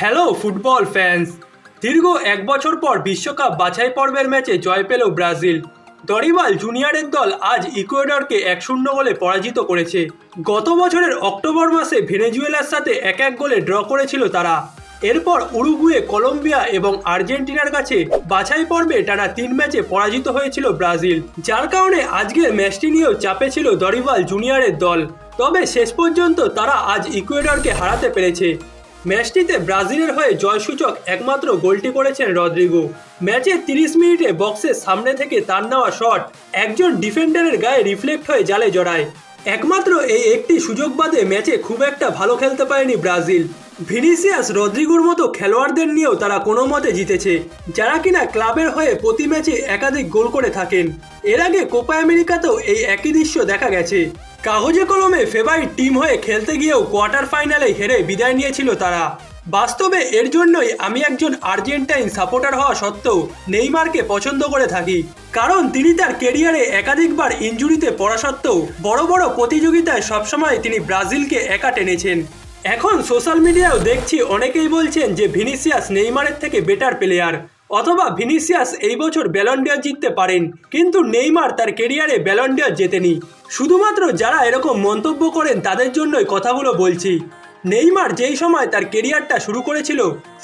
Hello football fans দীর্ঘ এক বছর পর বিশ্বকাপ বাছাই পর্বের ম্যাচে জয় পেল ব্রাজিল। দরিবাল জুনিয়রের দল আজ ইকুয়েডরকে এক শূন্য গোলে পরাজিত করেছে। গত বছরের অক্টোবর মাসে ভেনেজুয়েলার সাথে এক এক গোলে ড্র করেছিল তারা। এরপর উরুগুয়ে, কলম্বিয়া এবং আর্জেন্টিনার কাছে বাছাই পর্বে টানা তিন ম্যাচে পরাজিত হয়েছিল ব্রাজিল। যার কারণে আজকের ম্যাচটি নিয়েও চাপে ছিল দরিবাল জুনিয়রের দল। তবে শেষ পর্যন্ত তারা আজ ইকুয়েডরকে হারাতে পেরেছে। ম্যাচটিতে ব্রাজিলের হয়ে জয়সূচক একমাত্র গোলটি করেছেন রদ্রিগো ম্যাচে তিরিশ মিনিটে বক্সের সামনে থেকে তার নেওয়া শট একজন ডিফেন্ডারের গায়ে রিফ্লেক্ট হয়ে জালে জড়ায়। একমাত্র এই একটি সুযোগ বাদে ম্যাচে খুব একটা ভালো খেলতে পারেনি ব্রাজিল। ভিনিসিয়াস রদ্রিগোর মতো খেলোয়াড়দের নিয়েও তারা কোনো মতে জিতেছে, যারা কিনা ক্লাবের হয়ে প্রতি ম্যাচে একাধিক গোল করে থাকেন। এর আগে কোপা আমেরিকাতেও এই একই দৃশ্য দেখা গেছে। কাগজে কলমে ফেভারিট টিম হয়ে খেলতে গিয়েও কোয়ার্টার ফাইনালে হেরে বিদায় নিয়েছিল তারা। বাস্তবে এর জন্যই আমি একজন আর্জেন্টাইন সাপোর্টার হওয়া সত্ত্বেও নেইমারকে পছন্দ করে থাকি। কারণ তিনি তার কেরিয়ারে একাধিকবার ইনজুরিতে পড়া সত্ত্বেও বড় বড় প্রতিযোগিতায় সবসময় তিনি ব্রাজিলকে একা টেনেছেন। এখন সোশ্যাল মিডিয়াও দেখছি অনেকেই বলছেন যে ভিনিসিয়াস নেইমারের থেকে বেটার প্লেয়ার অথবা ভিনিসিয়াস এই বছর ব্যালন্ডিয়ার জিততে পারেন, কিন্তু নেইমার তার কেরিয়ারে ব্যালন্ডিয়ার জেতেনি। শুধুমাত্র যারা এরকম মন্তব্য করেন তাদের জন্যই কথাগুলো বলছি। নেইমার যেই সময় তার কেরিয়ারটা শুরু করেছিল,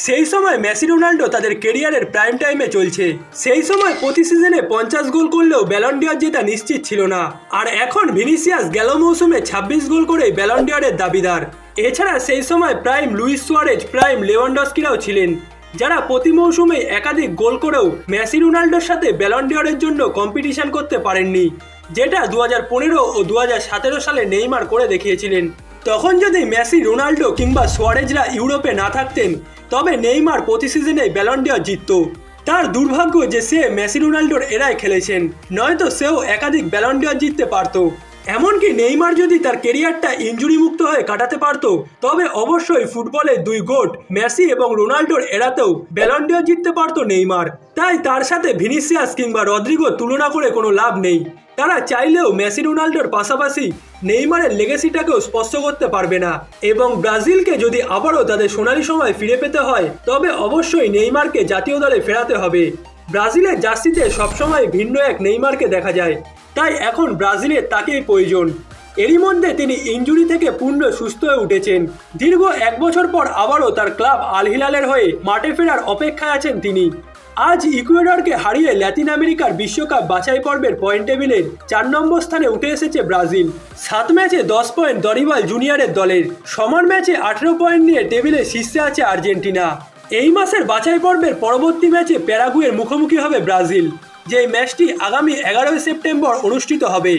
সেই সময় মেসি রোনাল্ডো তাদের কেরিয়ারের প্রাইম টাইমে চলছে। সেই সময় প্রতি সিজনে পঞ্চাশ গোল করলেও ব্যালন্ডিয়ার জেতা নিশ্চিত ছিল না। আর এখন ভিনিসিয়াস গেল মৌসুমে ছাব্বিশ গোল করে ব্যালন্ডিয়ারের দাবিদার। এছাড়া সেই সময় প্রাইম লুইস সুয়ারেজ প্রাইম লেভানডস্কিরাও ছিলেন। যারা প্রতি মৌসুমে একাধিক গোল করেও মেসি রোনাল্ডোর সাথে ব্যালন্ডিয়রের জন্য কম্পিটিশন করতে পারেননি, যেটা দু পনেরো ও দু সতেরো সালে নেইমার করে দেখিয়েছিলেন। তখন যদি মেসি রোনাল্ডো কিংবা সোয়ারেজরা ইউরোপে না থাকতেন, তবে নেইমার প্রতি সিজনে ব্যালন্ডিয়র জিতত। তার দুর্ভাগ্য যে সে মেসি রোনাল্ডোর এরাই খেলেছেন, নয়তো সেও একাধিক ব্যালন্ডিয়র জিততে পারতো। এমনকি নেইমার যদি তার কেরিয়ারটা ইঞ্জুরি মুক্ত হয়ে কাটাতে পারত, তবে অবশ্যই ফুটবলের দুই গোট, মেসি এবং রোনাল্ডোর এড়াতেও ব্যালন্ডিয়র জিততে পারতো নেইমার। তাই তার সাথে ভিনিসিয়াস কিংবা রদ্রিগো তুলনা করে কোনো লাভ নেই। তারা চাইলেও মেসি রোনাল্ডোর পাশাপাশি নেইমারের লেগেসিটাকেও স্পর্শ করতে পারবে না। এবং ব্রাজিলকে যদি আবারও তাদের সোনালি সময় ফিরে পেতে হয়, তবে অবশ্যই নেইমারকে জাতীয় দলে ফেরাতে হবে। ব্রাজিলের জার্সিতে সবসময় ভিন্ন এক নেইমারকে দেখা যায়। তাই এখন ব্রাজিলের তাকেই প্রয়োজন। এরই মধ্যে তিনি ইঞ্জুরি থেকে পূর্ণ সুস্থ হয়ে উঠেছেন। দীর্ঘ এক বছর পর আবারও তার ক্লাব আল হিলালের হয়ে মাঠে ফেরার অপেক্ষায় আছেন তিনি। আজ ইকুয়েডরকে হারিয়ে ল্যাতিন আমেরিকার বিশ্বকাপ বাছাই পর্বের পয়েন্ট টেবিলের চার নম্বর স্থানে উঠে এসেছে ব্রাজিল। সাত ম্যাচে দশ পয়েন্ট দরিবাল জুনিয়রের দলের। সমান ম্যাচে আঠেরো পয়েন্ট নিয়ে টেবিলে শীর্ষে আছে আর্জেন্টিনা। এই মাসের বাছাই পর্বের পরবর্তী ম্যাচে প্যারাগুয়ের মুখোমুখি হবে ব্রাজিল। যে ম্যাচটি আগামী এগারোই সেপ্টেম্বর অনুষ্ঠিত হবে।